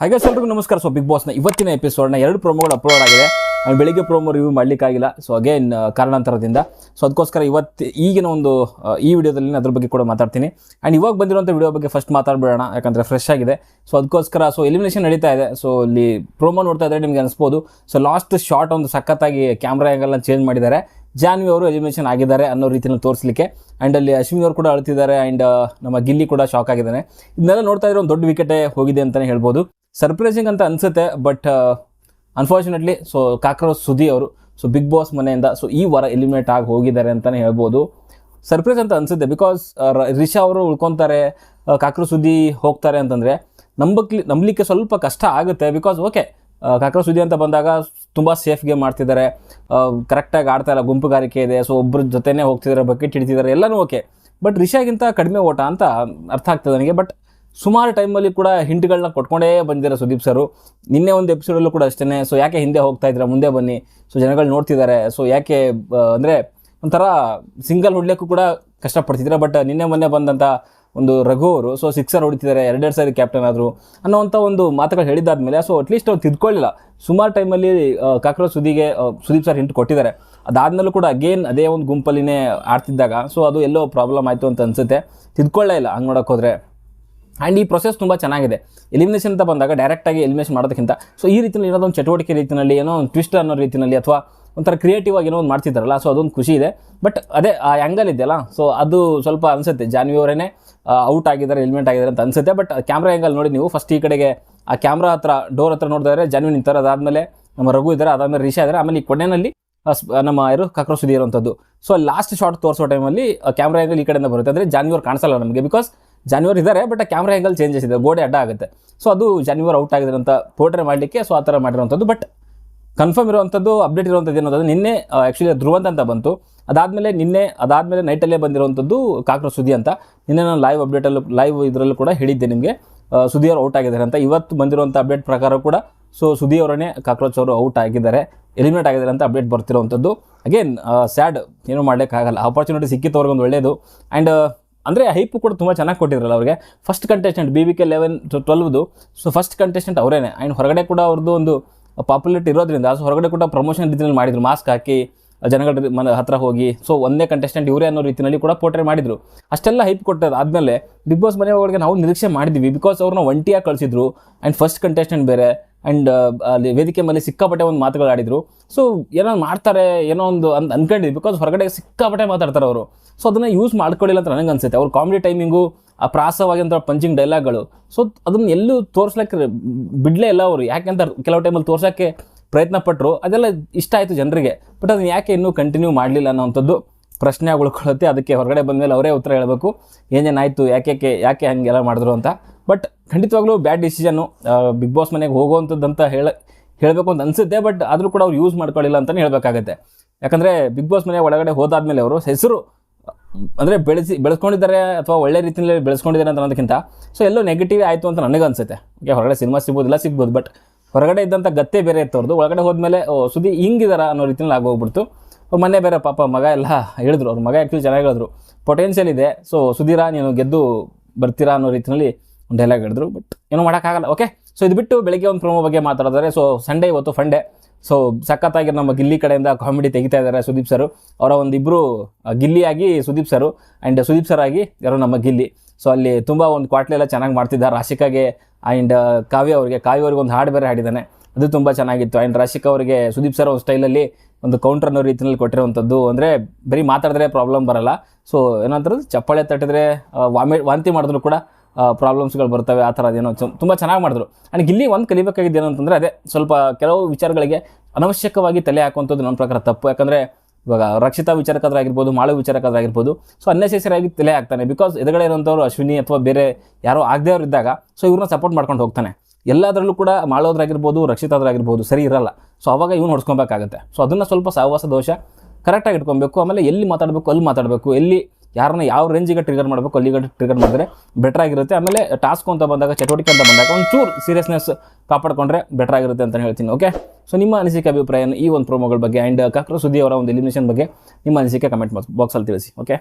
ಹಾಗೆ ಎಲ್ರಿಗೂ ನಮಸ್ಕಾರ. ಸೊ ಬಿಗ್ ಬಾಸ್ನ ಇವತ್ತಿನ ಎಪಿಸೋಡ್ನ ಎರಡು ಪ್ರೋಮೋಗಳು ಅಪ್ಲೋಡ್ ಆಗಿದೆ. ನಾನು ಬೆಳಿಗ್ಗೆ ಪ್ರೋಮೋ ರಿವ್ಯೂ ಮಾಡಲಿಕ್ಕಾಗಿಲ್ಲ ಸೊ ಅಗೇನ್ ಕಾರಣಾಂತರದಿಂದ. ಸೊ ಅದಕ್ಕೋಸ್ಕರ ಇವತ್ತು ಈಗಿನ ಒಂದು ಈ ವಿಡಿಯೋದಲ್ಲಿ ಅದ್ರ ಬಗ್ಗೆ ಕೂಡ ಮಾತಾಡ್ತೀನಿ. ಆ್ಯಂಡ್ ಇವಾಗ ಬಂದಿರುವಂಥ ವಿಡಿಯೋ ಬಗ್ಗೆ ಫಸ್ಟ್ ಮಾತಾಡ್ಬಿಡೋಣ, ಯಾಕಂದರೆ ಫ್ರೆಶ್ ಆಗಿದೆ. ಸೊ ಅದಕ್ಕೋಸ್ಕರ ಸೊ ಎಲಿಮಿನೇಷನ್ ನಡೀತಾ ಇದೆ. ಸೊ ಇಲ್ಲಿ ಪ್ರೋಮೋ ನೋಡ್ತಾ ಇದ್ದರೆ ನಿಮಗೆ ಅನಿಸ್ಬೋದು. ಸೊ ಲಾಸ್ಟ್ ಶಾರ್ಟ್ ಒಂದು ಸಖತ್ತಾಗಿ ಕ್ಯಾಮ್ರಾ ಆ್ಯಂಗಲ್ನ ಚೇಂಜ್ ಮಾಡಿದ್ದಾರೆ. ಜಾನ್ವಿ ಅವರು ಎಲಿಮಿನೇಷನ್ ಆಗಿದ್ದಾರೆ ಅನ್ನೋ ರೀತಿಯಲ್ಲಿ ತೋರಿಸಲಿಕ್ಕೆ. ಆ್ಯಂಡ್ ಅಲ್ಲಿ ಅಶ್ವಿನಿ ಅವರು ಕೂಡ ಅಳ್ತಿದ್ದಾರೆ. ಆ್ಯಂಡ್ ನಮ್ಮ ಗಿಲ್ಲಿ ಕೂಡ ಶಾಕ್ ಆಗಿದ್ದಾನೆ. ಇದನ್ನೆಲ್ಲ ನೋಡ್ತಾ ಇದ್ರೆ ಒಂದು ದೊಡ್ಡ ವಿಕೆಟೇ ಹೋಗಿದೆ ಅಂತಲೇ ಹೇಳ್ಬೋದು. ಸರ್ಪ್ರೈಸಿಂಗ್ ಅಂತ ಅನಿಸುತ್ತೆ but unfortunately so cockroach Sudhi ಅವರು ಸೊ ಬಿಗ್ ಬಾಸ್ ಮನೆಯಿಂದ ಸೊ ಈ ವಾರ ಎಲಿಮಿನೇಟ್ ಆಗಿ ಹೋಗಿದ್ದಾರೆ ಅಂತಲೇ ಹೇಳ್ಬೋದು. ಸರ್ಪ್ರೈಸ್ ಅಂತ ಅನ್ಸುತ್ತೆ ಬಿಕಾಸ್ ರಿಷಾ ಅವರು ಉಳ್ಕೊತಾರೆ ಕಾಕ್ರೋಚ್ ಸುದ್ದಿ ಹೋಗ್ತಾರೆ ಅಂತಂದರೆ, ನಂಬಕ್ಲಿ, ನಂಬಲಿಕ್ಕೆ ಸ್ವಲ್ಪ ಕಷ್ಟ ಆಗುತ್ತೆ ಬಿಕಾಸ್ ಓಕೆ ಕಾಕ್ರೋ ಸುದ್ದಿ ಅಂತ ಬಂದಾಗ ತುಂಬ ಸೇಫ್ ಗೇಮ್ ಮಾಡ್ತಿದ್ದಾರೆ ಕರೆಕ್ಟಾಗಿ ಆಡ್ತಾ ಇಲ್ಲ, ಗುಂಪುಗಾರಿಕೆ ಇದೆ ಸೊ ಒಬ್ಬರ ಜೊತೆನೇ ಹೋಗ್ತಿದ್ದಾರೆ ಬಕೆಟ್ ಹಿಡಿತಿದ್ದಾರೆ ಎಲ್ಲನೂ ಓಕೆ ಬಟ್ ರಿಷಾಗಿಂತ ಕಡಿಮೆ ಓಟ ಅಂತ ಅರ್ಥ ಆಗ್ತದೆ ನನಗೆ ಬಟ್ ಸುಮಾರು ಟೈಮಲ್ಲಿ ಕೂಡ ಹಿಂಟ್ಗಳನ್ನ ಕೊಟ್ಕೊಂಡೇ ಬಂದಿದ್ದಾರೆ ಸುದೀಪ್ ಸರು. ನಿನ್ನೆ ಒಂದು ಎಪಿಸೋಡಲ್ಲೂ ಕೂಡ ಅಷ್ಟೇ ಸೊ ಯಾಕೆ ಹಿಂದೆ ಹೋಗ್ತಾ ಇದ್ದೀರಾ? ಮುಂದೆ ಬನ್ನಿ. ಸೊ ಜನಗಳು ನೋಡ್ತಿದ್ದಾರೆ. ಸೊ ಯಾಕೆ ಅಂದರೆ ಒಂಥರ ಸಿಂಗಲ್ ಹೊಡ್ಲಿಕ್ಕೂ ಕೂಡ ಕಷ್ಟಪಡ್ತಿದ್ದಾರೆ? ಬಟ್ ನಿನ್ನೆ ಮೊನ್ನೆ ಬಂದಂಥ ಒಂದು ರಘು ಅವರು ಸೊ ಸಿಕ್ಸರ್ ಹೊಡಿತಿದ್ದಾರೆ. ಎರಡೆರಡು ಸಾರಿ ಕ್ಯಾಪ್ಟನ್ ಆದರು. ಅನ್ನೋವಂಥ ಒಂದು ಮಾತುಗಳು ಹೇಳಿದಾದ್ಮೇಲೆ ಸೊ ಅಟ್ಲೀಸ್ಟ್ ಅವ್ರು ತಿದ್ಕೊಳ್ಳಿಲ್ಲ. ಸುಮಾರು ಟೈಮಲ್ಲಿ ಕಾಕ್ರೋಚ್ ಸುದಿಗೆ ಸುದೀಪ್ ಸರ್ ಹಿಂಟ್ ಕೊಟ್ಟಿದ್ದಾರೆ. ಅದಾದಮೇಲೂ ಕೂಡ ಅಗೇನ್ ಅದೇ ಒಂದು ಗುಂಪಲ್ಲಿನೇ ಆಡ್ತಿದ್ದಾಗ ಸೊ ಅದು ಎಲ್ಲೋ ಪ್ರಾಬ್ಲಮ್ ಆಯಿತು ಅಂತ ಅನಿಸುತ್ತೆ. ತಿದ್ಕೊಳ್ಳೇ ಇಲ್ಲ. ಹಂಗೆ ನೋಡೋಕ್ಕೋದ್ರೆ ಆ್ಯಂಡ್ ಈ ಪ್ರೊಸೆಸ್ ತುಂಬ ಚೆನ್ನಾಗಿದೆ. ಎಲಿಮಿನೇಷನ್ ಅಂತ ಬಂದಾಗ ಡೈರೆಕ್ಟಾಗಿ ಎಲಿಮಿನೇಷನ್ ಮಾಡೋದಕ್ಕಿಂತ ಸೊ ಈ ರೀತಿಯಲ್ಲಿ ಏನೋ ಒಂದು ಚಟುವಟಿಕೆ ರೀತಿಯಲ್ಲಿ ಏನೋ ಒಂದು ಟ್ವಿಸ್ಟ್ ಅನ್ನೋ ರೀತಿಯಲ್ಲಿ ಅಥವಾ ಒಂಥರ ಕ್ರಿಯೇಟಿವ್ ಆಗಿ ಏನೋ ಒಂದು ಮಾಡ್ತಿದ್ದಾರಲ್ಲ ಸೊ ಅದೊಂದು ಖುಷಿ ಇದೆ. ಬಟ್ ಅದೇ ಆ ಆ್ಯಂಗಲ್ ಇದೆಯಲ್ಲ ಸೊ ಅದು ಸ್ವಲ್ಪ ಅನಿಸುತ್ತೆ. ಜಾನ್ವಿ ಅವರೇ ಔಟ್ ಆಗಿದ್ದಾರೆ ಎಲಿಮೆಂಟ್ ಆಗಿದ್ದಾರೆ ಅಂತ ಅನಿಸುತ್ತೆ. ಬಟ್ ಕ್ಯಾಮ್ರಾ ಆ್ಯಂಗಲ್ ನೋಡಿ ನೀವು ಫಸ್ಟ್ ಈ ಕಡೆಗೆ ಆ ಕ್ಯಾಮ್ರಾ ಹತ್ರ ಡೋರ್ ಹತ್ರ ನೋಡಿದ್ರೆ ಜಾನ್ವಿ ನಿಂತಾರೆ ಅದಾದಮೇಲೆ ನಮ್ಮ ರಘು ಇದ್ದಾರೆ, ಅದಾದಮೇಲೆ ರಿಷಾ ಇದ್ದಾರೆ. ಆಮೇಲೆ ಈ ಕೊನೆಯಲ್ಲಿ ನಮ್ಮ ಯಾರು? ಕಾಕ್ರೋಚ್ ಇರುವಂಥದ್ದು. ಸೊ ಲಾಸ್ಟ್ ಶಾರ್ಟ್ ತೋರಿಸೋ ಟೈಮಲ್ಲಿ ಕ್ಯಾಮ್ರಾ ಆ್ಯಂಗಲ್ ಈ ಕಡೆಯಿಂದ ಬರುತ್ತೆ. ಅಂದರೆ ಜಾನ್ವಿ ಅವ್ರು ಕಾಣಿಸಲ್ಲ ನಮಗೆ ಬಿಕಾಸ್ ಜಾನ್ವರ್ ಇದ್ದಾರೆ ಬಟ್ ಕ್ಯಾಮ್ರಾ ಆ್ಯಂಗಲ್ ಚೇಂಜಸ್ ಇದೆ. ಗೋಡೆ ಅಡ್ಡ ಆಗುತ್ತೆ. ಸೊ ಅದು ಜಾನ್ವರ್ ಔಟ್ ಆಗಿದೆ ಅಂತ ಪೋರ್ಟ್ರೆ ಮಾಡಲಿಕ್ಕೆ ಸೊ ಆ ಥರ ಮಾಡಿರುವಂಥದ್ದು. ಬಟ್ ಕನ್ಫರ್ಮ್ ಇರುವಂಥದ್ದು ಅಪ್ಡೇಟ್ ಇರುವಂಥದ್ದು ಏನಂತಂದ್ರೆ ನಿನ್ನೆ ಆ್ಯಕ್ಚುಲಿ ಧ್ರುವಂತ ಅಂತ ಬಂತು. ಅದಾದಮೇಲೆ ನಿನ್ನೆ, ಅದಾದಮೇಲೆ ನೈಟಲ್ಲೇ ಬಂದಿರುವಂಥದ್ದು ಕಾಕ್ರ ಸುದ್ದಿ ಅಂತ. ನಿನ್ನೆ ನಾನು ಲೈವ್ ಅಪ್ಡೇಟಲ್ಲೂ ಲೈವ್ ಇದರಲ್ಲೂ ಕೂಡ ಹೇಳಿದ್ದೆ ನಿಮಗೆ. ಸುದ್ದಿ ಅವರು ಔಟ್ ಆಗಿದ್ದಾರೆ ಅಂತ. ಇವತ್ತು ಬಂದಿರುವಂಥ ಅಪ್ಡೇಟ್ ಪ್ರಕಾರ ಕೂಡ ಸೊ ಅವರನ್ನೇ ಕಾಕ್ರೋಚ್ ಅವರು ಔಟ್ ಆಗಿದ್ದಾರೆ. ಎಲಿಮಿನೇಟ್ ಆಗಿದ್ದಾರೆ ಅಂತ ಅಪ್ಡೇಟ್ ಬರ್ತಿರೋವಂಥದ್ದು. ಅಗೇನ್ ಸ್ಯಾಡ್ ಏನೂ ಮಾಡಲಿಕ್ಕಾಗಲ್ಲ. ಆಪರ್ಚುನಿಟಿ ಸಿಕ್ಕಿತ್ತು ಅವ್ರಿಗೊಂದು ಒಳ್ಳೆಯದು ಆ್ಯಂಡ್ ಅಂದರೆ ಹೈಪ್ ಕೂಡ ತುಂಬ ಚೆನ್ನಾಗಿ ಕೊಟ್ಟಿದ್ರಲ್ಲ ಅವ್ರಿಗೆ. First contestant B B K eleven ಟ್ವೆಲ್ವ್ದು so first contestant ಅವರೇನೆ. ಆ್ಯಂಡ್ ಹೊರಗಡೆ ಕೂಡ ಅವ್ರದ್ದು ಒಂದು ಪಾಪ್ಯುಲರಿಟಿ ಇರೋದ್ರಿಂದ ಸೊ ಹೊರಗಡೆ ಕೂಡ ಪ್ರಮೋಷನ್ ರೀತಿಯಲ್ಲಿ ಮಾಡಿದ್ರು. ಮಾಸ್ಕ್ ಹಾಕಿ, ಜನಗಳ ಮನ ಹತ್ರ ಹೋಗಿ. ಸೊ ಒಂದೇ ಕಂಟೆಸ್ಟೆಂಟ್ ಇವರೇ ಅನ್ನೋ ರೀತಿಯಲ್ಲಿ ಕೂಡ ಪೋರ್ಟ್ರೇ ಮಾಡಿದರು. ಅಷ್ಟೆಲ್ಲ ಹೈಪ್ ಕೊಟ್ಟದ್ದು ಆದಮೇಲೆ ಬಿಗ್ ಬಾಸ್ ಮನೆ ಒಳಗೆ ನಾವು ನಿರೀಕ್ಷೆ ಮಾಡಿದ್ವಿ. ಬಿಕಾಸ್ ಅವ್ರನ್ನ ಒಂಟಿಯಾಗಿ ಕಳಿಸಿದ್ರು. ಆ್ಯಂಡ್ ಫಸ್ಟ್ ಕಂಟೆಸ್ಟೆಂಟ್ ಬೇರೆ. ಆ್ಯಂಡ್ ಅಲ್ಲಿ ವೇದಿಕೆ ಮೇಲೆ ಸಿಕ್ಕಾಪಟ್ಟೆ ಒಂದು ಮಾತುಗಳು ಆಡಿದ್ರು. ಸೊ ಏನೋ ಮಾಡ್ತಾರೆ, ಏನೋ ಒಂದು ಅಂತ ಅನ್ಕೊಂಡಿದ್ವಿ. ಬಿಕಾಸ್ ಹೊರಗಡೆ ಸಿಕ್ಕಾಪಟ್ಟೆ ಮಾತಾಡ್ತಾರೆ ಅವರು. ಸೊ ಅದನ್ನು ಯೂಸ್ ಮಾಡ್ಕೊಳ್ಳಿಲ್ಲ ಅಂತ ನನಗೆ ಅನ್ಸುತ್ತೆ. ಅವ್ರ ಕಾಮಿಡಿ ಟೈಮಿಂಗು ಆ ಪ್ರಾಸವಾಗಿಂಥ ಪಂಚಿಂಗ್ ಡೈಲಾಗ್ಗಳು ಸೊ ಅದನ್ನ ಎಲ್ಲೂ ತೋರ್ಸ್ಲಿಕ್ಕೆ ಬಿಡ್ಲೇ ಇಲ್ಲ ಅವರು. ಯಾಕೆಂತ ಕೆಲವು ಟೈಮಲ್ಲಿ ತೋರ್ಸೋಕ್ಕೆ ಪ್ರಯತ್ನ ಪಟ್ಟರು ಅದೆಲ್ಲ ಇಷ್ಟ ಆಯಿತು ಜನರಿಗೆ. ಬಟ್ ಅದನ್ನ ಯಾಕೆ ಇನ್ನೂ ಕಂಟಿನ್ಯೂ ಮಾಡಲಿಲ್ಲ ಅನ್ನೋವಂಥದ್ದು ಪ್ರಶ್ನೆ ಉಳ್ಕೊಳ್ಳುತ್ತೆ. ಅದಕ್ಕೆ ಹೊರಗಡೆ ಬಂದಮೇಲೆ ಅವರೇ ಉತ್ತರ ಹೇಳಬೇಕು. ಏನೇನಾಯಿತು ಯಾಕೆ ಯಾಕೆ ಹಂಗೆಲ್ಲ ಮಾಡಿದ್ರು ಅಂತ. ಬಟ್ ಖಂಡಿತವಾಗ್ಲೂ ಬ್ಯಾಡ್ ಡಿಸಿಷನ್ನು ಬಿಗ್ ಬಾಸ್ ಮನೆಗೆ ಹೋಗುವಂಥದ್ದು ಅಂತ ಹೇಳ, ಹೇಳಬೇಕು ಅಂತ ಅನಿಸುತ್ತೆ ಬಟ್ ಆದರೂ ಕೂಡ ಅವ್ರು ಯೂಸ್ ಮಾಡ್ಕೊಳ್ಳಿಲ್ಲ ಅಂತಲೇ ಹೇಳಬೇಕಾಗತ್ತೆ. ಯಾಕಂದರೆ ಬಿಗ್ ಬಾಸ್ ಮನೆ ಒಳಗಡೆ ಹೋದಾದ್ಮೇಲೆ ಅವರು ಹೆಸರು, ಅಂದರೆ ಬೆಳೆಸಿ, ಬೆಳೆಸ್ಕೊಂಡಿದ್ದಾರೆ ಅಥವಾ ಒಳ್ಳೆ ರೀತಿಯಲ್ಲಿ ಬೆಳೆಸ್ಕೊಂಡಿದ್ದಾರೆ ಅಂತ ಅನ್ನೋದಕ್ಕಿಂತ ಸೊ ಎಲ್ಲೋ ನೆಗೆಟಿವ್ ಆಯಿತು ಅಂತ ನನಗೆ ಅನಿಸುತ್ತೆ. ಓಕೆ ಹೊರಗಡೆ ಸಿನಿಮಾ ಸಿಗ್ಬೋದು ಎಲ್ಲ ಸಿಗ್ಬೋದು ಬಟ್ ಹೊರಗಡೆ ಇದ್ದಂಥ ಗತ್ತೆ ಬೇರೆ ಇತ್ತು ಅವ್ರದ್ದು ಒಳಗಡೆ ಹೋದ್ಮೇಲೆ, ಓ ಸುದ್ದಿ ಹಿಂಗಿದಾರ ಅನ್ನೋ ರೀತಿಯಲ್ಲಿ ಆಗೋಗ್ಬಿಡ್ತು ಮೊನ್ನೆ ಬೇರೆ ಪಾಪ ಮಗ ಎಲ್ಲ ಹೇಳಿದ್ರು, ಅವ್ರ ಮಗ ಆ್ಯಕ್ಚುಲಿ ಚೆನ್ನಾಗಿ ಹೇಳಿದ್ರು. ಪೊಟೆನ್ಷಿಯಲ್ ಇದೆ ಸೊ ಸುಧೀರ, ನೀನು ಗೆದ್ದು ಬರ್ತೀರಾ ಅನ್ನೋ ರೀತಿಯಲ್ಲಿ ಡೈಲಾಗ್ ಹಿಡಿದ್ರು ಬಟ್ ಏನೂ ಮಾಡೋಕ್ಕಾಗಲ್ಲ. ಓಕೆ ಸೊ ಇದು ಬಿಟ್ಟು ಬೆಳಿಗ್ಗೆ ಒಂದು ಪ್ರೋಮೋ ಬಗ್ಗೆ ಮಾತಾಡಿದ್ದಾರೆ ಸೊ ಸಂಡೇ ಇವತ್ತು ಫಂಡೇ ಸೊ ಸಖತ್ತಾಗಿ ನಮ್ಮ ಗಿಲ್ಲಿ ಕಡೆಯಿಂದ ಕಾಮಿಡಿ ತೆಗಿತಾ ಇದ್ದಾರೆ ಸುದೀಪ್ ಸರು. ಅವರ ಒಂದಿಬ್ಬರು ಗಿಲ್ಲಿಯಾಗಿ Sudeep sir and Sudeep sir ಆಗಿ ಯಾರೋ ನಮ್ಮ ಗಿಲ್ಲಿ. ಸೊ ಅಲ್ಲಿ ತುಂಬ ಒಂದು ಕ್ವಾಟ್ಲೆಲ್ಲ ಚೆನ್ನಾಗಿ ಮಾಡ್ತಿದ್ದಾರೆ. ರಾಶಿಕಾಗೆ ಆ್ಯಂಡ್ ಕಾವ್ಯ ಅವರಿಗೆ, ಕಾವ್ಯ ಅವ್ರಿಗೆ ಒಂದು ಹಾಡು ಬೇರೆ ಹಾಡಿದ್ದಾನೆ. ಅದು ತುಂಬ ಚೆನ್ನಾಗಿತ್ತು. ಆ್ಯಂಡ್ ರಾಶಿಕಾ ಅವರಿಗೆ ಸುದೀಪ್ ಸರ್ ಒಂದು ಸ್ಟೈಲಲ್ಲಿ ಒಂದು ಕೌಂಟರ್ ಅನ್ನೋ ರೀತಿಯಲ್ಲಿ ಕೊಟ್ಟಿರುವಂಥದ್ದು ಅಂದರೆ ಬರೀ ಮಾತಾಡಿದ್ರೆ ಪ್ರಾಬ್ಲಮ್ ಬರಲ್ಲ. ಸೊ ಏನಂತಾರೆ ಚಪ್ಪಾಳೆ ತಟ್ಟಿದ್ರೆ ವಾಮಿ ವಾಂತಿ ಮಾಡಿದ್ರು ಕೂಡ ಪ್ರಾಬ್ಲಮ್ಸ್ಗಳು ಬರ್ತವೆ, ಆ ಥರ ಅದೇನೋ ತುಂಬ ಚೆನ್ನಾಗಿ ಮಾಡಿದ್ರು. ನನಗೆ ಇಲ್ಲಿ ಒಂದು ಕಲಿಬೇಕಾಗಿದ್ದು ಏನು ಅಂತಂದರೆ ಅದೇ, ಸ್ವಲ್ಪ ಕೆಲವು ವಿಚಾರಗಳಿಗೆ ಅನವಶ್ಯಕವಾಗಿ ತಲೆ ಹಾಕುವಂಥದ್ದು ನನ್ನ ಪ್ರಕಾರ ತಪ್ಪು. ಯಾಕಂದರೆ ಇವಾಗ ರಕ್ಷಿತಾ ವಿಚಾರಕ್ಕಾದ್ರಾಗಿರ್ಬೋದು ಮಾಳು ವಿಚಾರಕ್ಕಾದ್ರಾಗಿರ್ಬೋದು ಸೊ ಅನ್ನೆಸೆಸರಿಯಾಗಿ ತಲೆ ಹಾಕ್ತಾನೆ. ಬಿಕಾಸ್ ಎದುರುಗಡೆ ಇರೋಂಥವ್ರು ಅಶ್ವಿನಿ ಅಥವಾ ಬೇರೆ ಯಾರೋ ಆಗದೇ ಅವ್ರು ಇದ್ದಾಗ ಸೊ ಇವ್ರನ್ನ ಸಪೋರ್ಟ್ ಮಾಡ್ಕೊಂಡು ಹೋಗ್ತಾನೆ. ಎಲ್ಲದರಲ್ಲೂ ಕೂಡ ಮಾಡೋದ್ರಾಗಿರ್ಬೋದು ರಕ್ಷಿತಾದ್ರಾಗಿರ್ಬೋದು ಸರಿ ಇರಲ್ಲ. ಸೊ ಅವಾಗ ಇವ್ನು ಹೊಡ್ಸ್ಕೊಬೇಕಾಗುತ್ತೆ. ಸೊ ಅದನ್ನು ಸ್ವಲ್ಪ ಸಹವಾಸ, ದೋಷ ಕರೆಕ್ಟಾಗಿ ಇಟ್ಕೊಬೇಕು. ಆಮೇಲೆ ಎಲ್ಲಿ ಮಾತಾಡಬೇಕು, ಅಲ್ಲಿ ಮಾತಾಡಬೇಕು. ಎಲ್ಲಿ ಯಾರನ್ನ ಯಾವ ರೇಂಜಿಗೆ ಟ್ರಿಗರ್ ಮಾಡಬೇಕು ಅಲ್ಲಿಗೆ ಟ್ರಿಗರ್ ಮಾಡಿದ್ರೆ ಬೆಟರ್ ಆಗಿರುತ್ತೆ. ಆಮೇಲೆ ಟಾಸ್ಕ್ ಅಂತ ಬಂದಾಗ, ಚಟುವಟಿಕೆ ಅಂತ ಬಂದಾಗ ಒಂಚೂರು ಸೀರಿಯಸ್ನೆಸ್ ಕಾಪಾಡಿಕೊಂಡ್ರೆ ಬೆಟರ್ ಆಗಿರುತ್ತೆ ಅಂತ ಹೇಳ್ತೀನಿ ಓಕೆ ಸೊ ನಿಮ್ಮ ಅನಿಸಿಕೆ ಅಭಿಪ್ರಾಯ ಈ ಒಂದು ಪ್ರೋಮೋಗಳ ಬಗ್ಗೆ ಆ್ಯಂಡ್ ಕಾಕ್ರೋ ಸುದ್ದಿ ಅವರ ಒಂದು ಎಲಿಮಿನೇಷನ್ ಬಗ್ಗೆ ನಿಮ್ಮ ಅನಿಸಿಕೆ ಕಮೆಂಟ್ ಬಾಕ್ಸಲ್ಲಿ ತಿಳಿಸಿ ಓಕೆ